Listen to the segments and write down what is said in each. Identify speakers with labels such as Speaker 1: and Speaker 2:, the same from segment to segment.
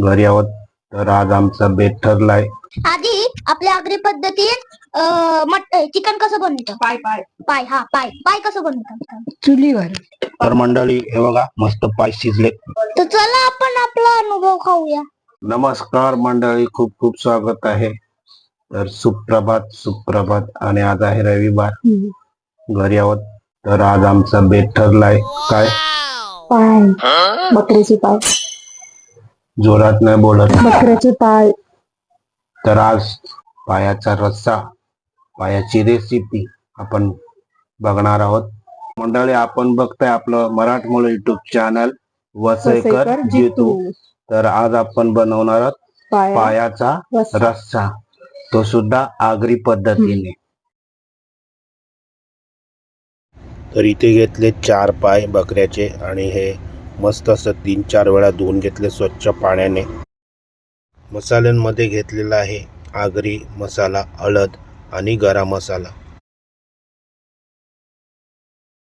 Speaker 1: घरी आहोत तर आज आमचा बेत ठरलाय.
Speaker 2: आधी आपल्या आगरी पद्धतीत अं, मट चिकन कसं बनवतं
Speaker 3: पाय पाय.
Speaker 2: पाय हा पाय. पाय कसं बनवतात
Speaker 3: चुलीवर.
Speaker 1: तर मंडळी हे बघा मस्त पाय शिजले.
Speaker 2: तर चला आपण आपला अनुभव खाऊया.
Speaker 1: नमस्कार मंडळी खूप खूप स्वागत आहे. तर सुप्रभात सुप्रभात आणि आज आहे रविवार. घरी आहोत तर आज आमचा बेत ठरलाय. काय?
Speaker 3: पाय. बकऱ्याचे पाय.
Speaker 1: जोरात नाही बोलत.
Speaker 3: बकऱ्याचे पाय.
Speaker 1: तर आज पायाचा रस्सा पायाची रेसिपी आपण बघणार आहोत. मंडळी आपण बघताय आपलं मराठमोळं युट्यूब चॅनल वसईकर जितू तर आज आपण बनवणार आहोत
Speaker 3: पाया
Speaker 1: पायाचा
Speaker 3: रस्सा.
Speaker 1: रस्सा. तो सुद्धा आगरी पद्धतीने. तर इथे घेतले चार पाय बकऱ्याचे आणि हे मस्त असं तीन चार वेळा धुवून घेतले स्वच्छ पाण्याने. मसाल्यांमध्ये घेतलेला आहे आगरी मसाला हळद आणि गरम मसाला.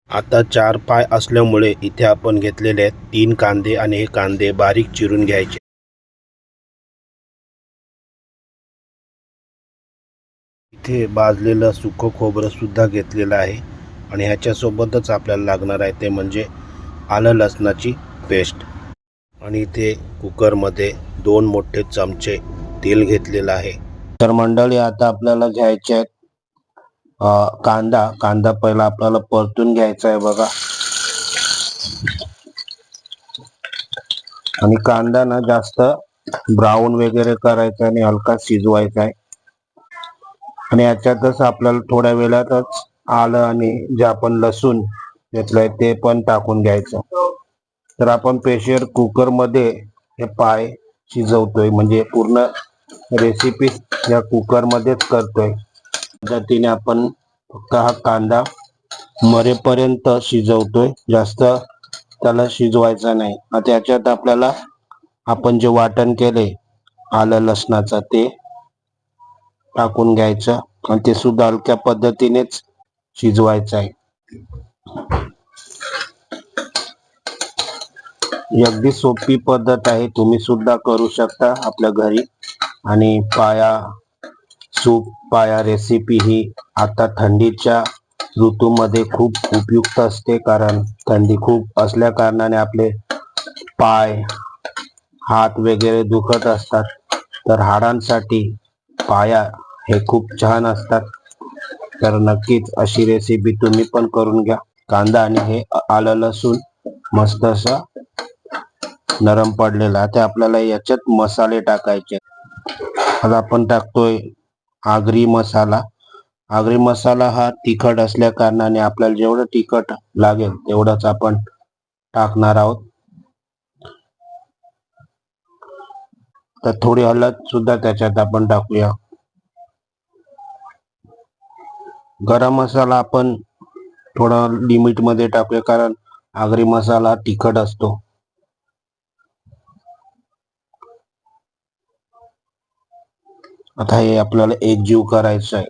Speaker 1: आता चार पाय असल्यामुळे इथे आपण घेतलेले आहेत तीन कांदे आणि हे कांदे बारीक चिरून घ्यायचे. इथे भाजलेलं सुकं खोबरं सुद्धा घेतलेलं आहे आणि ह्याच्यासोबतच आपल्याला लागणार आहे ते म्हणजे आलं लसणाची पेस्ट. आणि इथे कुकरमध्ये दोन मोठे चमचे तेल घेतलेलं आहे. तर मंडळी आता आपल्याला घ्यायचे आहेत कांदा. कांदा पहिला आपल्याला परतून घ्यायचा आहे बघा. आणि कांदा ना जास्त ब्राऊन वगैरे करायचा आणि हलका शिजवायचा आहे. आणि याच्यातच आपल्याला थोड्या वेळातच आलं आणि जे आपण लसूण घेतलंय ते पण टाकून घ्यायचं. तर आपण प्रेशर कुकरमध्ये हे पाय शिजवतोय म्हणजे पूर्ण रेसिपी या कुकर मध्येच करतोय. पद्धतीने आपण फक्त हा कांदा मरेपर्यंत शिजवतोय. जास्त त्याला शिजवायचा नाही. आता त्याच्यात आपल्याला आपण जे वाटण केले आलं लसणाचं ते टाकून घ्यायचं. आणि ते सुद्धा हलक्या पद्धतीनेच शिजवायचं आहे ही अगदी सोपी पद्धत आहे. तुम्ही सुद्धा करू शकता आपल्या घरी. आणि पाया सूप पाया रेसिपी ही आता थंडीच्या ऋतूमध्ये खूप उपयुक्त असते. कारण थंडी खूप असल्या कारणाने आपले पाय हात वगैरे दुखत असतात. तर हाडांसाठी पाया हे खूप छान असतात. तर नक्कीच अशी रेसिपी तुम्ही पण करून घ्या. कांदा आणि हे आलं लसूण मस्त असं नरम पडलेला ते आपल्याला याच्यात मसाले टाकायचे. आता आपण टाकतोय आगरी मसाला. आगरी मसाला हा तिखट असल्या कारणाने आपल्याला जेवढं तिखट लागेल तेवढंच आपण टाकणार आहोत. तर थोडी हळद सुद्धा त्याच्यात आपण टाकूया. गरम मसाला आपण थोडा लिमिटमध्ये टाकूया कारण आगरी मसाला तिखट असतो. आता हे आपल्याला एक जीव करायचं आहे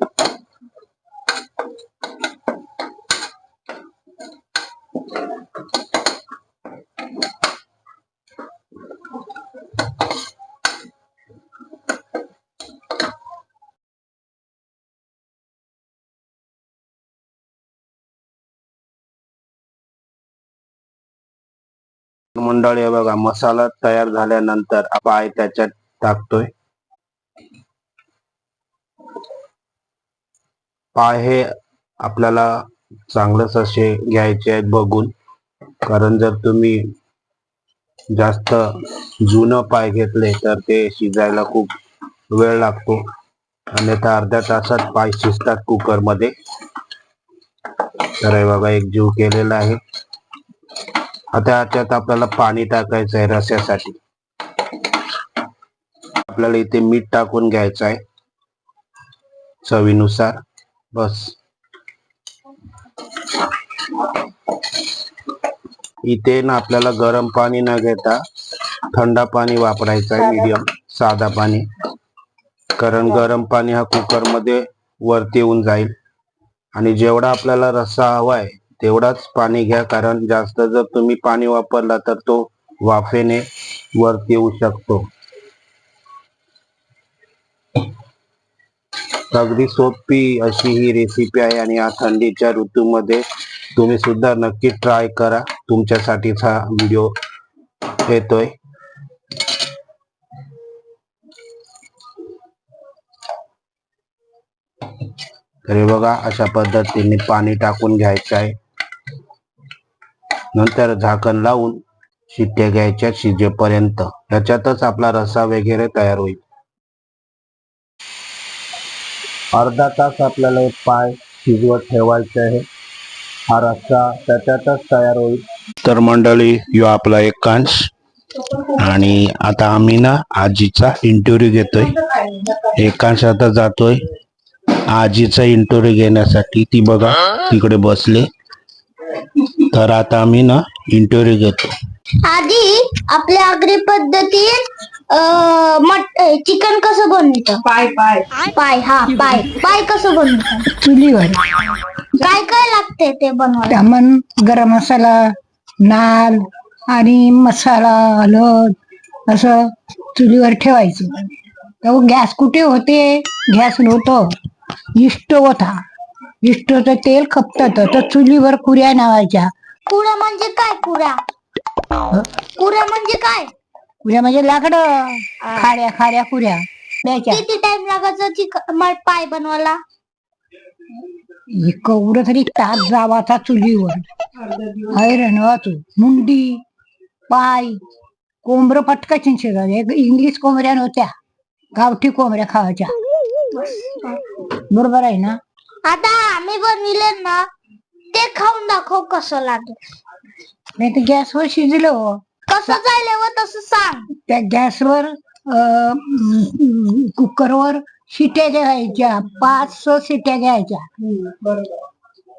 Speaker 1: मंडळी बघा मसाला तयार झाल्यानंतर पाय त्याच्यात टाकतोय. पाय हे आपल्याला चांगलंच असे घ्यायचे आहेत बघून. कारण जर तुम्ही जास्त जुनं पाय घेतले तर ते शिजायला खूप वेळ लागतो. आणि आता अर्ध्या तासात पाय शिजतात कुकरमध्ये तर हे बघा एक जीव केलेला आहे. आता ह्याच्यात आपल्याला पाणी टाकायचं आहे रस्यासाठी. आपल्याला इथे मीठ टाकून घ्यायचं आहे चवीनुसार. बस. इथे ना आपल्याला गरम पाणी न घेता थंड पाणी वापरायचं आहे मीडियम साधा पाणी. कारण गरम पाणी हा कुकरमध्ये वरती येऊन जाईल. आणि जेवढा आपल्याला रस्सा हवाय तेवढाच पाणी घ्या. कारण जास्त जर तुम्ही पाणी वापरला तर तो वाफेने वरती येऊ शकतो. अगदी सोपी अशी ही रेसिपी आहे आणि या थंडीच्या ऋतूमध्ये तुम्ही सुद्धा नक्की ट्राय करा. तुमच्यासाठीच हा व्हिडिओ येतोय. तरी बघा अशा पद्धतीने पाणी टाकून घ्यायचं आहे. नंतर झाकण लावून शिट्ट्या घ्यायच्या शिजेपर्यंत. याच्यातच आपला रसा वगैरे तयार होईल. अर्धा तास आपल्याला एक पाय शिजवत ठेवायचे आहे. हा रस्सा त्याच्यातच तयार होईल. तर मंडळी यो आपला एक कांश आणि आता आम्ही ना आजीचा इंटरव्ह्यू घेतोय. एक कांश आता जातोय. आजीचा इंटरव्ह्यू घेण्यासाठी ती बघा तिकडे बसले. तर आता आम्ही ना इंटरव्ह्यू घेतो.
Speaker 2: आधी आपल्या आगरी पद्धतीत मट चिकन कसं बनवतं
Speaker 3: पाय पाय.
Speaker 2: पाय हा पाय. पाय कसं बनवतं
Speaker 3: चुलीवर
Speaker 2: काय काय लागते ते बनवायला?
Speaker 3: त्यामन गरम मसाला नाल आणि मसाला हळद असं चुलीवर ठेवायचं. तर गॅस कुठे होते? गॅस नव्हतं. इष्ट होता. इष्टचं तेल खपतात तर चुलीवर कुऱ्या नावायच्या.
Speaker 2: कुऱ्या म्हणजे काय कुऱ्या? कुऱ्या म्हणजे काय?
Speaker 3: कुऱ्या म्हणजे लाकडं खाड्या खाड्या कुऱ्या द्यायच्या
Speaker 2: किती टाइम लागायचा चिकन पाय बनवायला?
Speaker 3: कवडं तरी तास जावाचा चुलीवर. ऐरण वाचू मुंडी पाय कोंबरं पटकाची शिजत एक इंग्लिश कोंबड्या नव्हत्या. गावठी कोंबड्या खावायच्या बरोबर आहे ना?
Speaker 2: आता आम्ही बनविले ना ते खाऊन दाखव कसं लागेल.
Speaker 3: नाही तर गॅसवर शिजलं हो.
Speaker 2: कसं जायला व तसं सांग.
Speaker 3: त्या गॅसवर अं, कुकरवर शिट्या घ्यायच्या. पाच सहा शिट्या घ्यायच्या.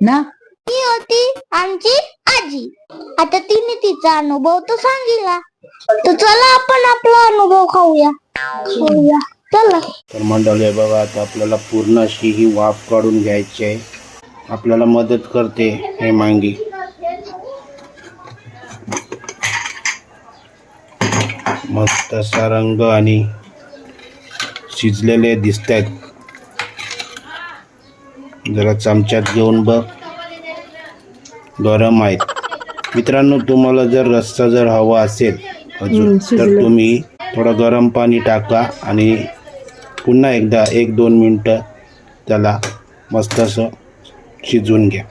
Speaker 3: ना?
Speaker 2: ती होती आमची आजी. आता तिने तिचा अनुभव तो सांगितला तर चला आपण आपला अनुभव खाऊया. खाऊया. चला.
Speaker 1: तर मंडळी हे बघा आता आपल्याला पूर्ण अशी ही वाफ काढून घ्यायची आहे. आपल्याला मदत करते हे मांगी. मस्त असा रंग आणि शिजलेले दिसत आहेत जरा चमच्यात घेऊन बघ गरम आहेत. मित्रांनो तुम्हाला जर रस्सा जर हवा असेल अजून तर तुम्ही थोडं गरम पाणी टाका आणि पुन्हा एकदा एक दोन मिनटं त्याला मस्त असं शिजवून घ्या.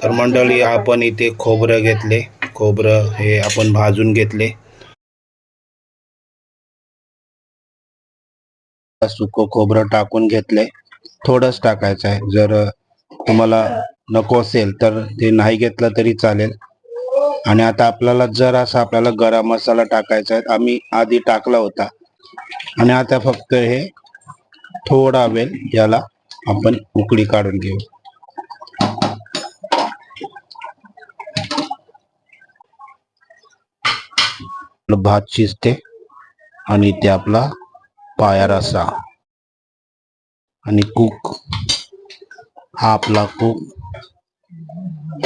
Speaker 1: तर मंडळी आपण इथे खोबरं घेतले. खोबरं हे आपण भाजून घेतले. सुकं खोबरं टाकून घेतले थोडंच टाकायचं आहे. जर तुम्हाला नको असेल तर ते नाही घेतलं तरी चालेल. आणि आता आपल्याला जर असं आपल्याला गरम मसाला टाकायचा आहे आम्ही आधी टाकला होता. आणि आता फक्त हे थोडा वेळ याला आपण उकळी काढून घेऊ. भात शिजते आणि ते आपला पाया रसा आणि कुक हा आपला कुक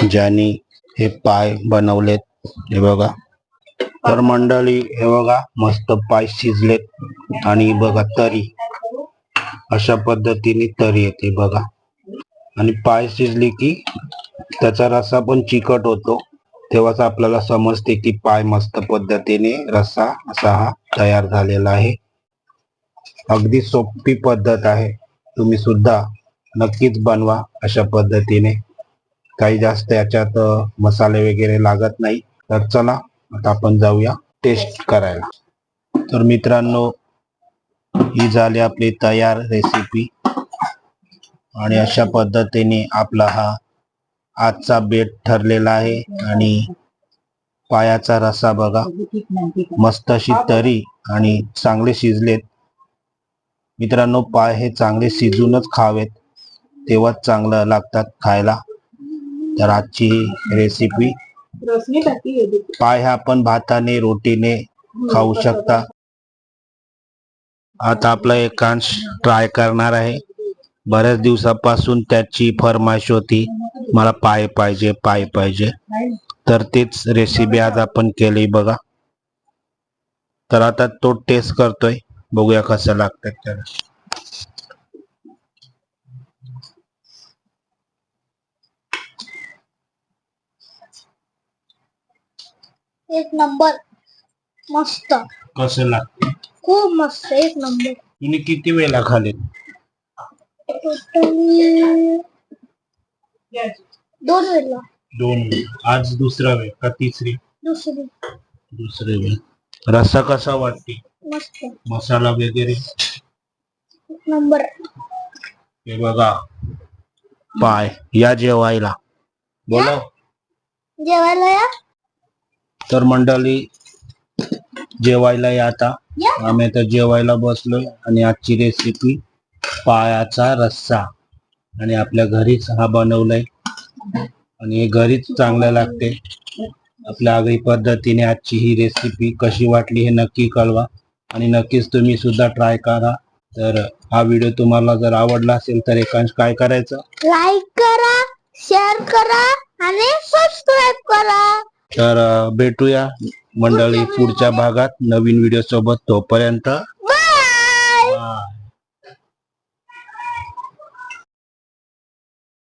Speaker 1: ज्याने हे पाय बनवलेत हे बघा. तर मंडळी हे बघा मस्त पाय शिजलेत. आणि बघा तरी. अशा पद्धतीने तरी येते बघा. आणि पाय शिजली की त्याचा रसा पण चिकट होतो. तेव्हाच आपल्याला समजते की पाय मस्त पद्धतीने रस्सा असा हा तयार झालेला आहे. अगदी सोपी पद्धत आहे. तुम्ही सुद्धा नक्कीच बनवा अशा पद्धतीने. काही जास्त याच्यात मसाले वगैरे लागत नाही. तर चला आता आपण जाऊया टेस्ट करायला. तर मित्रांनो ही झाली आपली तयार रेसिपी आणि अशा पद्धतीने आपला हा आजचा बेट ठरलेला आहे. आणि पायाचा रसा बघा. मस्त अशी तरी आणि चांगले शिजलेत. मित्रांनो पाय हे चांगले शिजूनच खावेत. तेव्हाच चांगलं लागतात खायला. तर आजची रेसिपी पाय हा आपण भाताने रोटीने खाऊ शकता. आता आपला एकांश ट्राय करणार आहे. बऱ्याच दिवसापासून त्याची फरमाईश होती. मला पाय पाहिजे पाय पाहिजे. तर तेच रेसिपी आज आपण केली बघा. तर आता तो टेस्ट करतोय. बघूया कसं लागतात त्याला
Speaker 2: एक नंबर। मस्त।
Speaker 1: कस
Speaker 2: खूब मस्त एक नंबर।
Speaker 1: तुम्हें किती वेला खाले
Speaker 2: टोटली दोन वेळेला
Speaker 1: दोन। आज दुसरा वे का तीसरी?
Speaker 2: दुसरी।
Speaker 1: दुसरे वे रस्सा कसा वाटती?
Speaker 2: मस्त.
Speaker 1: मसाला वगैरे.
Speaker 2: नंबर.
Speaker 1: हे बघा. पाय या जेवायला. बोला.
Speaker 2: जेवायला या?
Speaker 1: तर मंडळी जेवायला या आता.
Speaker 2: या?
Speaker 1: आम्ही आता जेवायला बसलोय आणि आजची रेसिपी पायाचा रस्सा. आणि आपल्या घरीच हा बनवलाय. आणि हे घरीच चांगलं लागते आपल्या आगळी पद्धतीने आजची ही रेसिपी कशी वाटली हे नक्की कळवा. आणि नक्कीच तुम्ही सुद्धा ट्राय करा. तर हा व्हिडिओ तुम्हाला जर आवडला असेल तर एकांश काय करायचं?
Speaker 2: लाईक करा शेअर करा आणि सबस्क्राईब करा.
Speaker 1: तर भेटूया मंडळी पुढच्या भागात नवीन व्हिडिओ सोबत तोपर्यंत.